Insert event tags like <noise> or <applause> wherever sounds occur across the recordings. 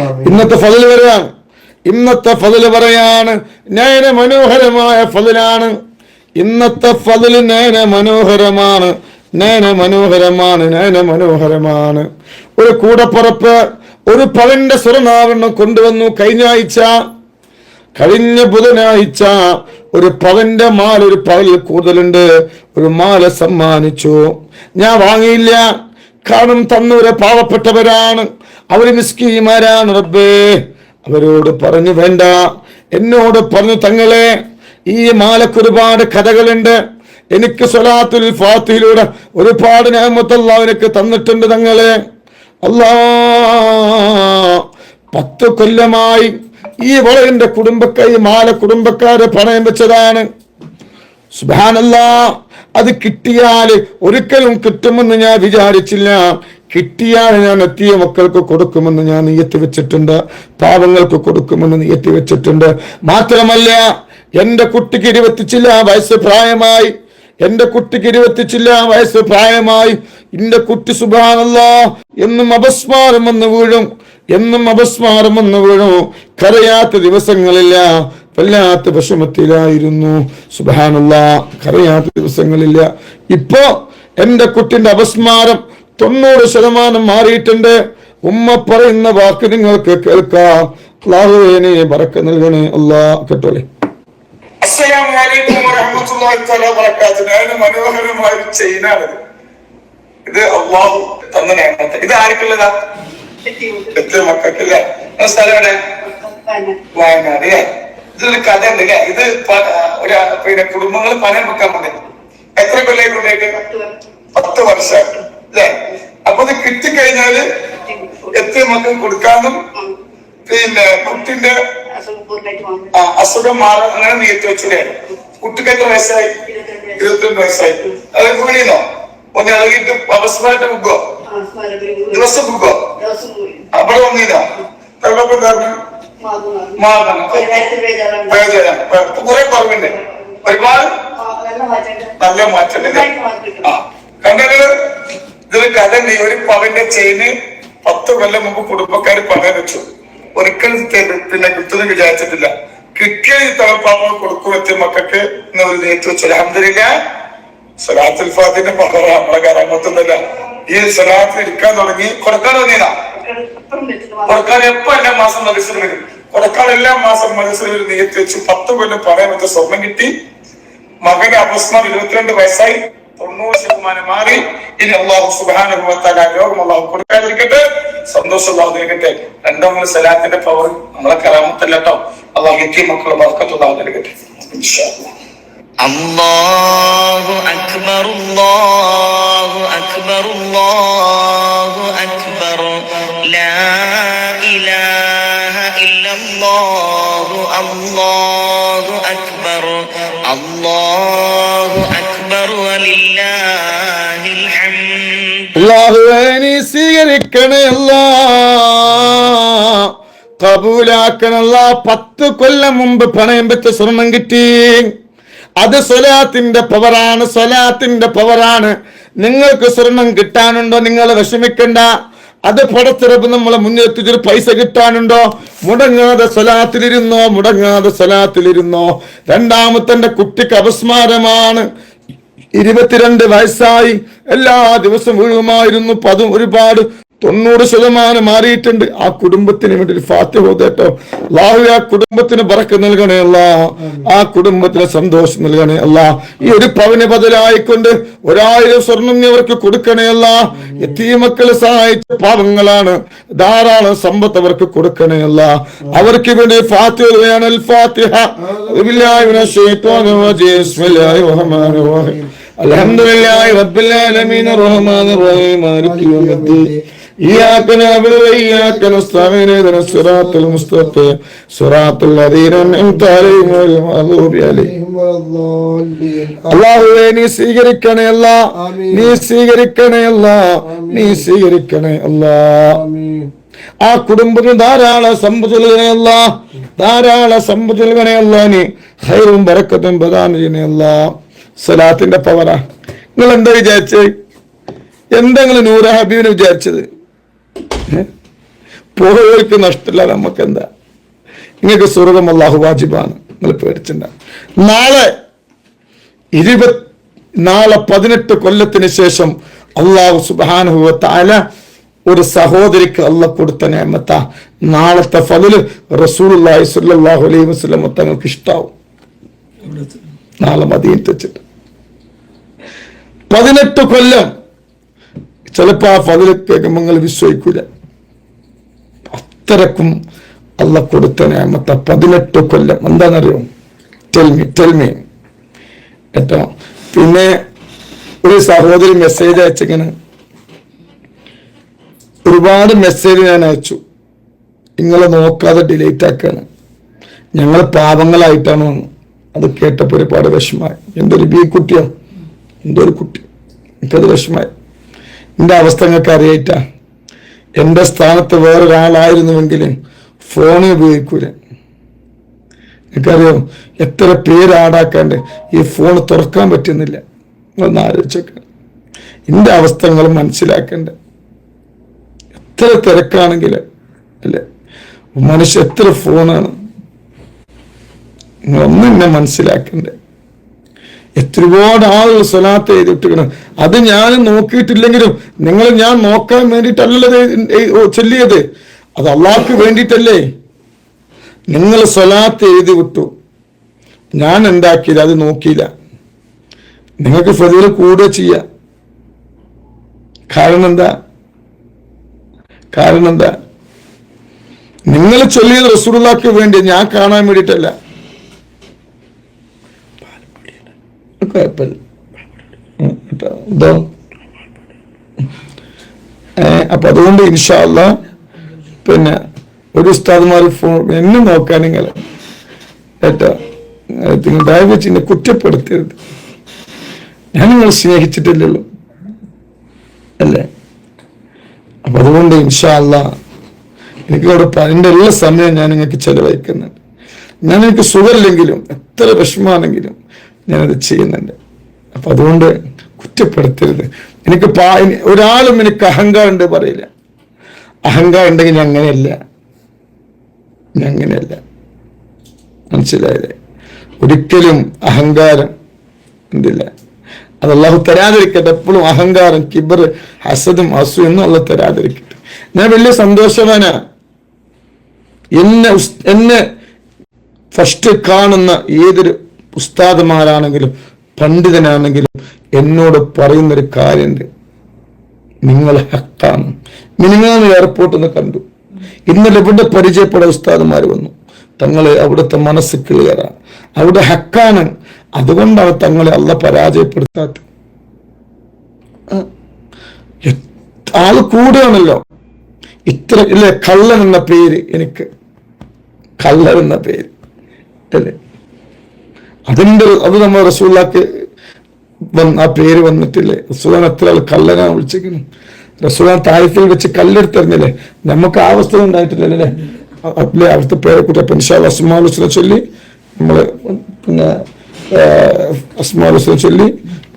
ഇന്നത്തെ ഫതിൽ വരെയാണ്. ഇന്നത്തെ ഫതിൽ പറയാണ് നയന മനോഹരമായ ഫതിലാണ്. ഇന്നത്തെ ഫതിൽ നയന മനോഹരമാണ്. നയന മനോഹരമാണ്. നയന മനോഹരമാണ്. ഒരു കൂടപ്പുറപ്പ് ഒരു പവന്റെ സ്വർണാഭരണം കൊണ്ടുവന്നു കഴിഞ്ഞ ആഴ്ച കഴിഞ്ഞ ബുധനാഴ്ച ഒരു പവന്റെ മാല ഒരു പവലിൽ കൂടുതലുണ്ട്. ഒരു മാല സമ്മാനിച്ചു. ഞാൻ വാങ്ങിയില്ല. കാരണം തന്നൂരെ പാവപ്പെട്ടവരാണ്. അവർ മിസ്കിമാരാണ് റബ്ബേ. അവരോട് പറഞ്ഞു വേണ്ട. എന്നോട് പറഞ്ഞു തങ്ങളെ ഈ മാലക്ക് ഒരുപാട് കഥകളുണ്ട്. എനിക്ക് സ്വലാത്തുൽ ഫാത്തിയിലൂടെ ഒരുപാട് നേമത്തല്ല എനിക്ക് തന്നിട്ടുണ്ട് തങ്ങളെ. അല്ലാ പത്ത് കൊല്ലമായി ഈ വളവിന്റെ കുടുംബക്കാർ ഈ മാല കുടുംബക്കാരെ പണയം വെച്ചതാണ്. സുബാനല്ല അത് കിട്ടിയാൽ ഒരിക്കലും കിട്ടുമെന്ന് ഞാൻ വിചാരിച്ചില്ല. കിട്ടിയാൽ ഞാൻ എത്തിയ മക്കൾക്ക് കൊടുക്കുമെന്ന് ഞാൻ നീയത്തി വെച്ചിട്ടുണ്ട്. പാവങ്ങൾക്ക് കൊടുക്കുമെന്ന് നീയത്തി വെച്ചിട്ടുണ്ട്. മാത്രമല്ല എന്റെ കുട്ടിക്ക് ഇരുപത്തിച്ചില്ല വയസ്സ് പ്രായമായി. എന്റെ കുട്ടിക്ക് ഇരുപത്തിച്ചില്ല വയസ്സ് പ്രായമായി. എന്റെ കുട്ടി സുബാനല്ല എന്നും അപസ്മാരം വന്ന് വീഴും. എന്നും അപസ്മാരം വന്ന് വീഴും. കരയാത്ത ദിവസങ്ങളില്ല വല്ലാത്ത വിഷമത്തിലായിരുന്നു. സുഭാനല്ല കരയാത്ത ദിവസങ്ങളില്ല. ഇപ്പോ എന്റെ കുട്ടിന്റെ അപസ്മാരം തൊണ്ണൂറ് ശതമാനം മാറിയിട്ടുണ്ട്. ഉമ്മ പറയുന്ന വാക്ക് നിങ്ങൾക്ക് കേൾക്കാം. അള്ളാഹുവിനെ നൽകണേ. അല്ലാ കേട്ടോളെ. ഇത്. അള്ളാഹു തന്ന നേമത്ത്. ഇത് ആർക്കുള്ളതാ? എത്ര മക്കൾക്കല്ലേ? സ്ഥലം എവിടെ? വയനാട് ഇതൊരു കഥ ഉണ്ട് അല്ലേ? ഇത് ഒരു പിന്നെ കുടുംബങ്ങൾ പണം വെക്കാൻ വേണ്ടി എത്ര കൊല്ലായി കൊണ്ടേക്ക് പത്ത് വർഷമായിട്ട് അല്ലേ അപ്പൊ അത് കിട്ടിക്കഴിഞ്ഞാൽ എത്ര മക്കൾ കൊടുക്കാനും പിന്നെ കുട്ടിന്റെ അസുഖം മാറാൻ അങ്ങനെ നീട്ടി വെച്ചില്ലേ കുട്ടിക്ക് എത്ര വയസ്സായി? ഇരുപത്തിരണ്ട് വയസ്സായി. അത് കൂടിയോ ഒന്ന് ഇളകിട്ട് അവസരമായിട്ട് മുക്കോ? ദിവസം മുക്കോ? അവിടെ വന്നില്ല വെള്ളപ്പം കുറെ കുറവുണ്ട്. ഒരുപാട്? നല്ല മാറ്റം ആ. കണ്ടത്? ഇതൊരു കഥ. ഒരു പവന്റെ ചെയിന് പത്ത് കൊല്ലം മുമ്പ് കുടുംബക്കാർ പണം വെച്ചു. ഒരിക്കലും തെ- പിന്നെ കിട്ടുന്നു വിചാരിച്ചിട്ടില്ല. കിട്ടിയ പാവ തലപ്പാപ്പ കൊടുക്കും എത്തിയ മക്കൾക്ക് ഇന്ന് ഒരു വെച്ചു. നമ്മളെ കരാമത്തൊന്നുമില്ല ഈ സലാത്തിൽ ഇരിക്കാൻ തുടങ്ങി. കൊടുക്കാൻ തുടങ്ങിയതാ? കൊടുക്കാൻ എപ്പോ എല്ലാ മാസം മനസ്സിൽ വരും? കൊടുക്കാൻ എല്ലാ മാസം മനസ്സിൽ വരും നീയത്തി വെച്ച്. പത്ത് കൊല്ലം പറയാൻ പറ്റിയ സ്വർണം കിട്ടി. മകന് അപസ്മാർ ഇരുപത്തിരണ്ട് വയസ്സായി. തൊണ്ണൂറ് ശതമാനം മാറി ഇനി അള്ളാഹു സുബാനുഭവത്താൽ രോഗം അള്ളാഹു കൊടുക്കാതിരിക്കട്ടെ സന്തോഷം അള്ളാഹു നൽകട്ടെ രണ്ടോ മൂന്ന് സലാത്തിന്റെ പവർ നമ്മളെ കരാമത്തല്ല കേട്ടോ അള്ളാഹു എത്തിയ മക്കളെ വർക്കത്തുള്ളാഹു നൽകട്ടെ ഇൻഷാ അല്ലാ. الله أكبر الله أكبر الله أكبر لا إله إلا الله الله أكبر الله أكبر ولله الحمد അള്ളാഹുവേ നീ സ്വീകരിക്കണേ പത്ത് കൊല്ലം മുമ്പ് പണയം വെച്ച സ്വർണം കിട്ടി. അത് സ്വലാത്തിന്റെ പവറാണ് സ്വലാത്തിന്റെ പവറാണ്. നിങ്ങൾക്ക് സ്വർണം കിട്ടാനുണ്ടോ? നിങ്ങൾ വിഷമിക്കണ്ട. അത് പടത്തിറപ്പ് നമ്മളെ മുന്നിലെത്തിച്ചൊരു പൈസ കിട്ടാനുണ്ടോ? മുടങ്ങാതെ സ്വലാത്തിലിരുന്നോ? മുടങ്ങാതെ സ്വലാത്തിലിരുന്നോ? രണ്ടാമത്തെ കുട്ടിക്ക് അപസ്മാരമാണ്. ഇരുപത്തിരണ്ട് വയസ്സായി എല്ലാ ദിവസവും വീഴുമായിരുന്നു. പതും ഒരുപാട് തൊണ്ണൂറ് ശതമാനം മാറിയിട്ടുണ്ട്. ആ കുടുംബത്തിന് വേണ്ടി ഒരു ഫാത്തി ഹോദേട്ടോ ആ കുടുംബത്തിന് പറക്ക് നൽകണേ അല്ല. ആ കുടുംബത്തിന് സന്തോഷം നൽകണേ അല്ല. ഈ ഒരു പവന് ബദലായിക്കൊണ്ട് ഒരായിരം സ്വർണം അവർക്ക് കൊടുക്കണേ അല്ല. എത്തിയ മക്കളെ സഹായിച്ച പാവങ്ങളാണ് ധാരാളം സമ്പത്ത് അവർക്ക് കൊടുക്കണേ അല്ല. അവർക്ക് വേണ്ടി ഫാത്തിഹ വേണം അൽ റഹ്മാൻ റഹീം. മാലിക് യൗമിദ്ദീൻ. رب العالمين الرحمن الرحيم مالك يوم الدين إياك نعبد وإياك نستعين اهدنا الصراط المستقيم صراط الذين أنعمت عليهم غير المغضوب عليهم അള്ളാഹുവേ നീ സ്വീകരിക്കണേ അല്ല നീ സ്വീകരിക്കണേ അല്ല നീ സ്വീകരിക്കണേ അല്ലാ ആ കുടുംബത്തിന് ധാരാളം സമ്പത്ത് നൽകണയല്ല ധാരാളം സമ്പത്ത് നൽകണയല്ല നീ ഹൈറും ബറക്കത്തും പ്രധാനം ചെയ്യണയല്ല സലാത്തിന്റെ പവറാ നിങ്ങൾ എന്താ വിചാരിച്ചത് എന്താ നിങ്ങൾ നൂറ ഹബീബിന് വിചാരിച്ചത് <laughs> നഷ്ടമില്ല നമുക്ക് എന്താ നിങ്ങൾക്ക് സ്വർഗം അള്ളാഹു വാജിബാണ്. നിങ്ങൾ പേടിച്ചിണ്ട. നാളെ ഇരുപത് നാളെ പതിനെട്ട് കൊല്ലത്തിന് ശേഷം അള്ളാഹു സുബാനുഭവത്തായ ഒരു സഹോദരിക്ക് അല്ല കൊടുത്ത നേമത്ത. നാളത്തെ ഫതിൽ റസൂൽ സുല്ലാഹു അലൈഹി വസല്ലം തങ്ങൾക്ക് ഇഷ്ടാവും. നാളെ വെച്ചിട്ട്. പതിനെട്ട് കൊല്ലം. ചിലപ്പോ ആ ഫതിൽ നിങ്ങൾ വിശ്വസിക്കൂല. അത്രക്കും അല്ല കൊടുത്ത നേമത്ത പതിനെട്ട് കൊല്ലം. എന്താണെന്നറിയോ? ടെൽമി ടെൽമി കേട്ടോ? പിന്നെ ഒരു സഹോദരി മെസ്സേജ് അയച്ചിങ്ങനെ ഒരുപാട് മെസ്സേജ് ഞാൻ അയച്ചു. നിങ്ങളെ നോക്കാതെ ഡിലീറ്റ് ആക്കാണ്. ഞങ്ങൾ പാപങ്ങളായിട്ടാണ് വന്നു അത് കേട്ടപ്പോൾ ഒരുപാട് വിഷമായി എന്തൊരു ബി കുട്ടിയോ? എന്തോ ഒരു കുട്ടി? എനിക്കത് വിഷമായി എന്റെ അവസ്ഥ നിങ്ങൾക്ക് അറിയായിട്ടാ എന്റെ സ്ഥാനത്ത് വേറൊരാളായിരുന്നുവെങ്കിൽ ഫോൺ ഉപയോഗിക്കൂല. എനിക്കറിയോ എത്ര പേര് ആടാക്കാണ്ട് ഈ ഫോൺ തുറക്കാൻ പറ്റുന്നില്ല. ഒന്ന് ആലോചിച്ചൊക്കെ എന്റെ അവസ്ഥ നിങ്ങൾ മനസ്സിലാക്കണ്ടേ? എത്ര തിരക്കാണെങ്കിൽ അല്ലേ? മനുഷ്യ എത്ര ഫോണാണ് നിങ്ങളൊന്നും എന്നെ മനസ്സിലാക്കണ്ടേ? എത്ര ഒരുപാട് ആളുകൾ സ്വലാത്ത് എഴുതിട്ടിരിക്കണം അത് ഞാൻ നോക്കിയിട്ടില്ലെങ്കിലും നിങ്ങൾ ഞാൻ നോക്കാൻ വേണ്ടിയിട്ടല്ലല്ലോ ചൊല്ലിയത്. അത് അള്ളാഹ്ക്ക് വേണ്ടിയിട്ടല്ലേ? നിങ്ങൾ സ്വലാത്ത് എഴുതി വിട്ടു. ഞാൻ എന്താക്കിയില്ല? അത് നോക്കിയില്ല. നിങ്ങൾക്ക് ഫതിൽ കൂടെ ചെയ്യാം. കാരണം എന്താ? കാരണം എന്താ? നിങ്ങൾ ചൊല്ലിയത് റസൂലുള്ളാക്ക് വേണ്ടി ഞാൻ കാണാൻ വേണ്ടിയിട്ടല്ല. കുഴപ്പമില്ല. അപ്പൊ അതുകൊണ്ട് ഇൻഷാല്ല പിന്നെ ഒരു ഉസ്താദ്മാർ ഫോൺ എന്നെ നോക്കാൻ നിങ്ങൾ. കേട്ടോ? നിങ്ങൾ എന്നെ കുറ്റപ്പെടുത്തരുത്. ഞാൻ നിങ്ങൾ സ്നേഹിച്ചിട്ടില്ലല്ലോ. അല്ലേ? അപ്പൊ അതുകൊണ്ട് ഇൻഷാല്ല എനിക്ക് അവിടെ എന്റെ എല്ലാ സമയവും ഞാൻ നിങ്ങൾക്ക് ചെലവഴിക്കുന്നുണ്ട്. ഞാൻ എനിക്ക് സുഖമില്ലെങ്കിലും എത്ര വിഷമാണെങ്കിലും ഞാനത് ചെയ്യുന്നുണ്ട്. അപ്പൊ അതുകൊണ്ട് കുറ്റപ്പെടുത്തരുത്. എനിക്ക് പാ ഒരാളും എനിക്ക് അഹങ്കാരം ഉണ്ട് പറയില്ല. അഹങ്കാരം ഉണ്ടെങ്കിൽ ഞാൻ അങ്ങനെയല്ല. ഞാൻ അങ്ങനെയല്ല. മനസ്സിലായില്ലേ? ഒരിക്കലും അഹങ്കാരം എന്തില്ല അത് അള്ളാഹു തരാതിരിക്കട്ടെ. എപ്പോഴും അഹങ്കാരം കിബർ ഹസദും അസു എന്നും അള്ള തരാതിരിക്കട്ടെ. ഞാൻ വലിയ സന്തോഷവാനാ. എന്നെ എന്നെ ഫസ്റ്റ് കാണുന്ന ഏതൊരു ഉസ്താദുമാരാണെങ്കിലും പണ്ഡിതനാണെങ്കിലും എന്നോട് പറയുന്നൊരു കാര്യമുണ്ട് നിങ്ങൾ ഹക്കാണ്. മിനിങ്ങാന്ന് എയർപോർട്ടിൽ നിന്ന് കണ്ടു. ഇന്നലെ ഇവിടെ പരിചയപ്പെട്ട ഉസ്താദുമാർ വന്നു. തങ്ങളെ അവിടുത്തെ മനസ്സ് ക്ലിയറാണ് അവിടെ ഹക്കാണ്. അതുകൊണ്ടാണ് തങ്ങളെ അല്ല. എത്ര- ആൾ കൂടുകയാണല്ലോ ഇത്ര ഇല്ലേ? കള്ളൻ എന്ന പേര് എനിക്ക്. കള്ളൻ എന്ന പേര്. അല്ലേ? അതിന്റെ അത് നമ്മൾ റസൂല്ലാക്ക് വന്ന് ആ പേര് വന്നിട്ടില്ലേ? റസൂലാൻ എത്ര ആൾ കല്ലനാ വിളിച്ചിരിക്കുന്നു റസൂലാൻ താഴത്തിൽ വെച്ച് കല്ലെടുത്തെറിഞ്ഞില്ലേ? നമുക്ക് ആ അവസ്ഥ ഉണ്ടായിട്ടില്ലല്ലേ? അല്ലേ? അവിടുത്തെ പേരെ കുട്ടി പെൻഷാൽ അസ്മാലുസിനെ ചൊല്ലി നമ്മൾ പിന്നെ അസ്മാലുസിനെ ചൊല്ലി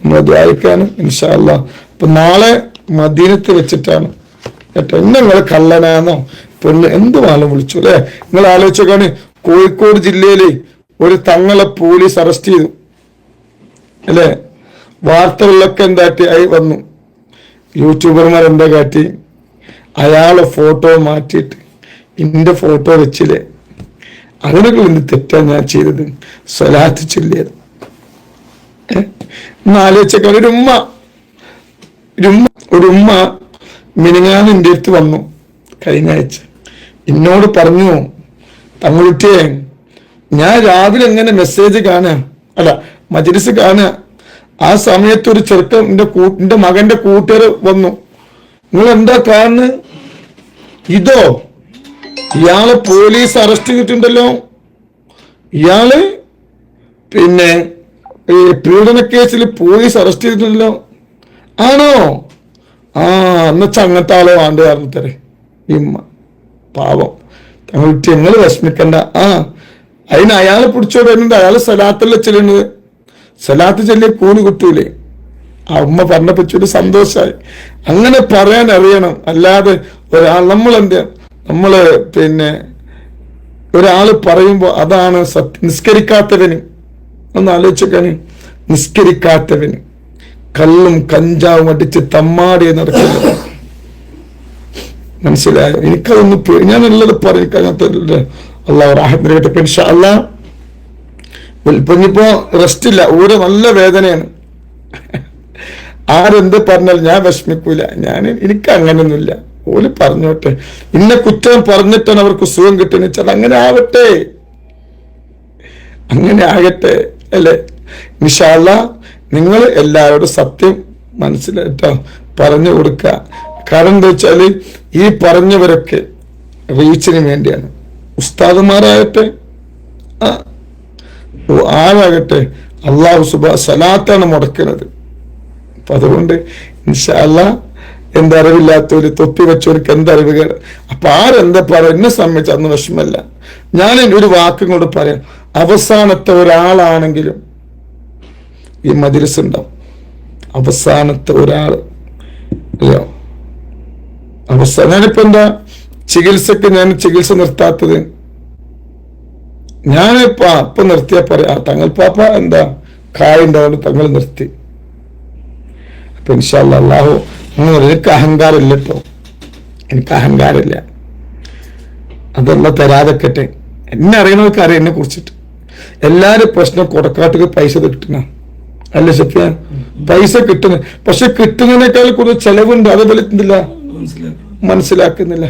നമ്മൾ ധ്യാനിക്കാനും ഇൻഷാല്ല അപ്പൊ നാളെ മദീനത്ത് വെച്ചിട്ടാണ്. കേട്ടോ? എന്നെ നിങ്ങൾ കള്ളനാന്നോ? പെണ്ണ് എന്ത് മാലം വിളിച്ചു അല്ലെ? നിങ്ങൾ ആലോചിച്ചോക്കാണ്. കോഴിക്കോട് ജില്ലയിൽ ഒരു തങ്ങളെ പോലീസ് അറസ്റ്റ് ചെയ്തു. അല്ലേ? വാർത്തകളിലൊക്കെ എന്താട്ടി ആയി വന്നു. യൂട്യൂബർമാർ എന്താ കാട്ടി? അയാളെ ഫോട്ടോ മാറ്റിയിട്ട് ഇന്റെ ഫോട്ടോ വെച്ചില്ലേ? അതിനൊക്കെ എന്ത് തെറ്റാ ഞാൻ ചെയ്തത്? സ്വലാത്ത് ചൊല്ലിയത്. ആലോചിച്ചൊക്കെ ഒരു ഉമ്മ. ഉമ്മ ഒരു ഉമ്മ മിനിങ്ങാന്ന് എന്റെ അടുത്ത് വന്നു. കഴിഞ്ഞ ആഴ്ച. എന്നോട് പറഞ്ഞു തങ്ങളുട്ടിയെ ഞാൻ രാവിലെ എങ്ങനെ മെസ്സേജ് കാണുക. അല്ല മജ്ലിസ് കാണുക. ആ സമയത്ത് ഒരു ചെറുക്കൻ എന്റെ കൂട്ടിന്റെ മകന്റെ കൂട്ടുകാർ വന്നു. നിങ്ങൾ എന്താ കാണുന്നത്? ഇതോ ഇയാളെ പോലീസ് അറസ്റ്റ് ചെയ്തിട്ടുണ്ടല്ലോ. ഇയാൾ പിന്നെ പീഡന കേസിൽ പോലീസ് അറസ്റ്റ് ചെയ്തിട്ടുണ്ടല്ലോ. ആണോ? ആ എന്നുവെച്ചാ അങ്ങനത്തെ ആളോ വേണ്ട കാരണത്തരെ ഇമ്മ പാവം. ഞങ്ങൾ വിഷമിക്കണ്ട. ആ അതിന് അയാളെ പിടിച്ചോട് വരുന്നുണ്ട്. അയാൾ സലാത്തല്ല ചെല്ലുന്നത്. സലാത്ത് ചെല്ലിയ കൂന് കിട്ടൂലേ. ആ ഉമ്മ പറഞ്ഞപ്പോ ഒരു സന്തോഷമായി അങ്ങനെ പറയാൻ അറിയണം. അല്ലാതെ ഒരാൾ നമ്മൾ എന്ത് നമ്മൾ പിന്നെ ഒരാൾ പറയുമ്പോൾ അതാണ് സത്യ. നിസ്കരിക്കാത്തവന്. ഒന്ന് ആലോചിക്കാൻ നിസ്കരിക്കാത്തവന്. കല്ലും കഞ്ചാവും അടിച്ച് തമ്മാടി നടക്കുന്നത്. മനസ്സിലായോ? എനിക്കതൊന്നും ഞാൻ പറയും. അങ്ങനത്തെ അള്ളാഹ് റാഹത്തിന് നൽകട്ടെ ഇൻഷാ അല്ല ഇപ്പം റെസ്റ്റ് ഇല്ല. ഊര് നല്ല വേദനയാണ്. ആരെന്ത് പറഞ്ഞാൽ ഞാൻ വിഷമിക്കൂല. ഞാൻ എനിക്ക് അങ്ങനെയൊന്നുമില്ല. ഓൽ പറഞ്ഞോട്ടെ. ഇന്ന കുറ്റം പറഞ്ഞിട്ടാണ് അവർക്ക് സുഖം കിട്ടുന്ന വെച്ചാൽ അങ്ങനെ ആവട്ടെ. അങ്ങനെ ആകട്ടെ. അല്ലേ? നിഷാല്ല നിങ്ങൾ എല്ലാവരോടും സത്യം മനസ്സിലായിട്ടോ? പറഞ്ഞു കൊടുക്കുക. കാരണം എന്താ വെച്ചാൽ ഈ പറഞ്ഞവരൊക്കെ റീച്ചിന് വേണ്ടിയാണ്. ഉസ്താദുമാരാകട്ടെ ആരാകട്ടെ അള്ളാഹു സുബ സലാത്താണ് മുടക്കുന്നത് അപ്പൊ അതുകൊണ്ട് ഇൻഷല്ല എന്തറിവില്ലാത്തവര് തൊപ്പി വെച്ചവർക്ക് എന്തറിവ് കേട് അപ്പൊ ആരെന്താ പറയാ? എന്നെ സംബന്ധിച്ച് അന്ന് വിഷമല്ല. ഞാൻ എന്റെ ഒരു വാക്കും കൊണ്ട് പറയാം. അവസാനത്തെ ഒരാളാണെങ്കിലും ഈ മജിലിസ് ഉണ്ടാവും. അവസാനത്തെ ഒരാൾ അല്ലയോ അവസാനം ഞാനിപ്പോ എന്താ ചികിത്സക്ക് ഞാൻ ചികിത്സ നിർത്താത്തത്. ഞാൻ അപ്പൊ നിർത്തിയാ പറയാ തങ്ങൾ പാപ്പ എന്താ കായുണ്ടാവുന്നത് തങ്ങൾ നിർത്തി. അപ്പൊ ഇൻഷാല്ല അള്ളാഹു എനിക്ക് അഹങ്കാരമില്ല കേട്ടോ എനിക്ക് അഹങ്കാരമില്ല. അതല്ല തരാതെക്കട്ടെ. എന്നെ അറിയണവർക്ക് അറിയാം എന്നെ കുറിച്ചിട്ട്. എല്ലാരും പ്രശ്നം കൊടക്കാട്ടുക്ക് പൈസ കിട്ടണ. അല്ല സത്യ പൈസ കിട്ടുന്ന പക്ഷെ കിട്ടുന്നതിനേക്കാൾ കൂടുതൽ ചെലവുണ്ട്. അത് വലിയ മനസ്സിലാക്കുന്നില്ല.